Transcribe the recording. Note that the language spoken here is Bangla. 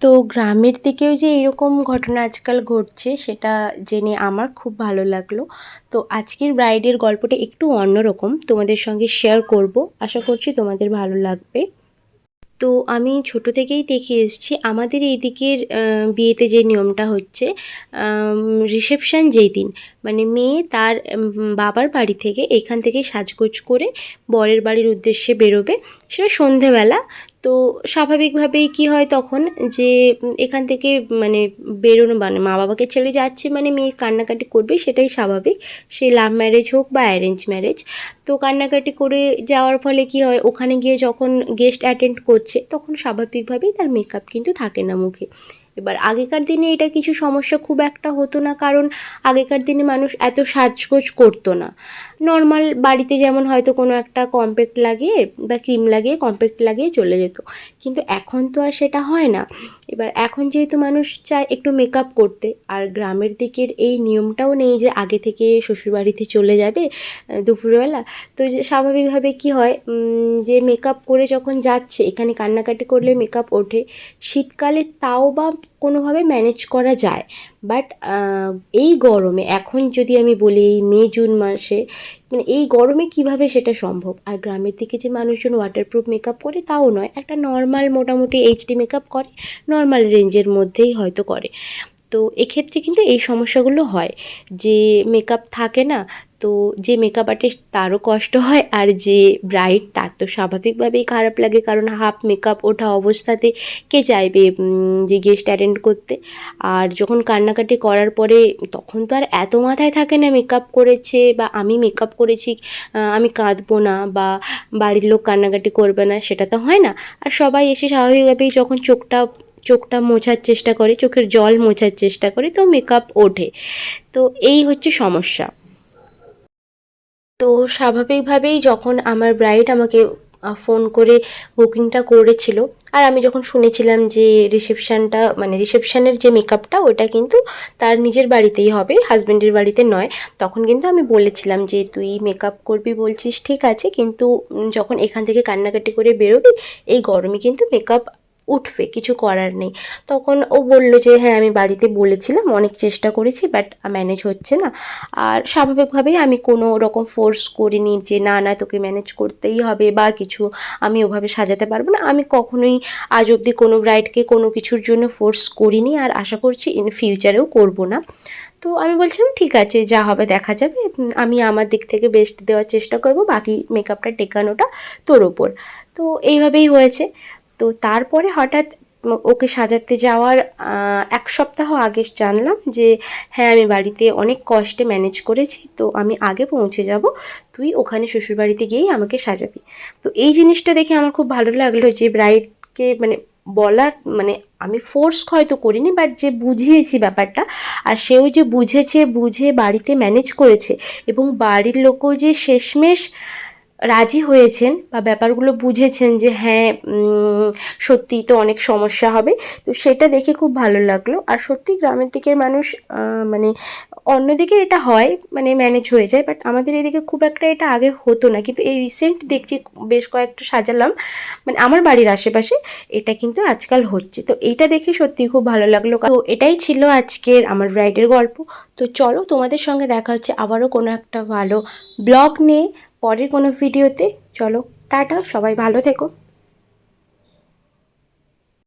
তো গ্রামের দিকেও যে এরকম ঘটনা আজকাল ঘটছে, সেটা জেনে আমার খুব ভালো লাগল। তো আজকের ব্রাইডের গল্পটা একটু অন্যরকম, তোমাদের সঙ্গে শেয়ার করব। আশা করছি তোমাদের ভালো লাগবে। তো আমি ছোট থেকেই দেখে এসেছি, আমাদের এই দিকের বিয়েতে যে নিয়মটা হচ্ছে রিসেপশান যেই দিন মানে মেয়ে তার বাবার বাড়ি থেকে এখান থেকে সাজগোজ করে বরের বাড়ির উদ্দেশ্যে বেরোবে। সেটা সন্ধেবেলা তো স্বাভাবিকভাবেই কি হয় তখন যে, এখান থেকে মানে বেরোনো মানে মা বাবাকে ছেড়ে যাচ্ছে মানে মেয়ে কান্নাকাটি করবে সেটাই স্বাভাবিক। সে লাভ ম্যারেজ হোক বা অ্যারেঞ্জ ম্যারেজ তো কান্নাকাটি করে যাওয়ার ফলে কি হয়, ওখানে গিয়ে যখন গেস্ট অ্যাটেন্ড করছে, তখন স্বাভাবিকভাবেই তার মেকআপ কিন্তু থাকে না মুখে। এবার আগেকার দিনে এটা কিছু সমস্যা খুব একটা হতো না, কারণ আগেকার দিনে মানুষ এত সাজগোজ করতো না। নর্মাল বাড়িতে যেমন হয়তো কোনো একটা কম্প্যাক্ট লাগিয়ে বা ক্রিম লাগিয়ে কম্প্যাক্ট লাগিয়ে চলে যেত, কিন্তু এখন তো আর সেটা হয় না। এবার এখন যেহেতু মানুষ চায় একটু মেকআপ করতে, আর গ্রামের দিকের এই নিয়মটাও নেই যে আগে থেকে শ্বশুরবাড়িতে চলে যাবে দুপুরবেলা, তো যে স্বাভাবিকভাবে কি হয় যে মেকআপ করে যখন যাচ্ছে, এখানে কান্নাকাটি করলে মেকআপ ওঠে, শীতকালে তাও বা কোনোভাবে ম্যানেজ করা যায়। বাট এই গরমে, এখন যদি আমি বলি এই মে, জুন মাসে মানে এই গরমে কীভাবে সেটা সম্ভব? আর গ্রামের দিকে যে মানুষজন ওয়াটারপ্রুফ মেকআপ করে তাও নয়। একটা নর্মাল মোটামুটি এইচডি মেকআপ করে নর্মাল রেঞ্জের মধ্যেই হয়তো করে। তো এক্ষেত্রে কিন্তু এই সমস্যাগুলো হয়। যে মেকআপ থাকে না, তো যে মেকআপ আর্টিস্ট তারও কষ্ট হয় আর যে ব্রাইড তার তো স্বাভাবিকভাবেই খারাপ লাগে। কারণ হাফ মেকআপ ওঠা অবস্থাতে কে চাইবে যে গেস্ট অ্যাটেন্ড করতে? আর যখন কান্নাকাটি করার পরে তখন তো আর এত মাথায় থাকে না মেকআপ করেছে বা আমি মেকআপ করেছি আমি কাঁদবো না বা বাড়ির লোক কান্নাকাটি করবে না, সেটা তো হয় না। আর সবাই এসে স্বাভাবিকভাবেই যখন চোখটা চোখটা মোছার চেষ্টা করে, চোখের জল মোছার চেষ্টা করে, তো মেকআপ ওঠে। তো এই হচ্ছে সমস্যা। তো স্বাভাবিকভাবেই যখন আমার ব্রাইড আমাকে ফোন করে বুকিংটা করেছিল, আর আমি যখন শুনেছিলাম যে রিসেপশানটা মানে রিসেপশানের যে মেকআপটা ওটা কিন্তু তার নিজের বাড়িতেই হবে হাজব্যান্ডের বাড়িতে নয়, তখন কিন্তু আমি বলেছিলাম যে, তুই মেকআপ করবি বলছিস, ঠিক আছে, কিন্তু যখন এখান থেকে কান্নাকাটি করে বেরোবি, এই গরমে কিন্তু মেকআপ উঠবে, কিছু করার নেই। তখন ও বলল যে হ্যাঁ আমি বাড়িতে বলেছিলাম, অনেক চেষ্টা করেছি বাট ম্যানেজ হচ্ছে না। আর স্বাভাবিকভাবেই আমি কোনো রকম ফোর্স করিনি যে, না না, তোকে ম্যানেজ করতেই হবে বা কিছু আমি ওভাবে সাজাতে পারব না। আমি কখনোই আজ অবধি কোনো ব্রাইডকে কোনো কিছুর জন্য ফোর্স করিনি আর আশা করছি ইন ফিউচারেও করব না। তো আমি বলছিলাম, ঠিক আছে, যা হবে দেখা যাবে। আমি আমার দিক থেকে বেস্ট দেওয়ার চেষ্টা করব, বাকি মেকআপটা টেকানোটা তোর ওপর তো এইভাবেই হয়েছে। তো তারপরে হঠাৎ ওকে সাজাতে যাওয়ার এক সপ্তাহ আগে জানলাম যে হ্যাঁ আমি বাড়িতে অনেক কষ্টে ম্যানেজ করেছি, তো আমি আগে পৌঁছে যাব, তুই ওখানে শ্বশুরবাড়িতে গিয়েই আমাকে সাজাবি। তো এই জিনিসটা দেখে আমার খুব ভালো লাগল যে ব্রাইডকে মানে বলার মানে আমি ফোর্স হয়তো করিনি বাট যে বুঝিয়েছি ব্যাপারটা, আর সেও যে বুঝেছে, বুঝে বাড়িতে ম্যানেজ করেছে, এবং বাড়ির লোকও যে শেষমেশ রাজি হয়েছেন বা ব্যাপারগুলো বুঝেছেন যে হ্যাঁ সত্যিই তো অনেক সমস্যা হবে। তো সেটা দেখে খুব ভালো লাগল। আর সত্যি গ্রামের দিকের মানুষ মানে অন্যদিকে এটা হয় মানে ম্যানেজ হয়ে যায় বাট আমাদের এদিকে খুব একটা এটা আগে হতো না। কিন্তু এই রিসেন্ট দেখছি বেশ কয়েকটা সাজালাম মানে আমার বাড়ির আশেপাশে এটা কিন্তু আজকাল হচ্ছে। তো এটা দেখে সত্যি খুব ভালো লাগল। তো এটাই ছিল আজকের আমার ব্রাইডের গল্প। তো চলো তোমাদের সঙ্গে দেখা হচ্ছে আবারও কোনো একটা ভালো ব্লগ নিয়ে। পরের কোনো ভিডিওতে। চলো টাটা সবাই ভালো থেকো।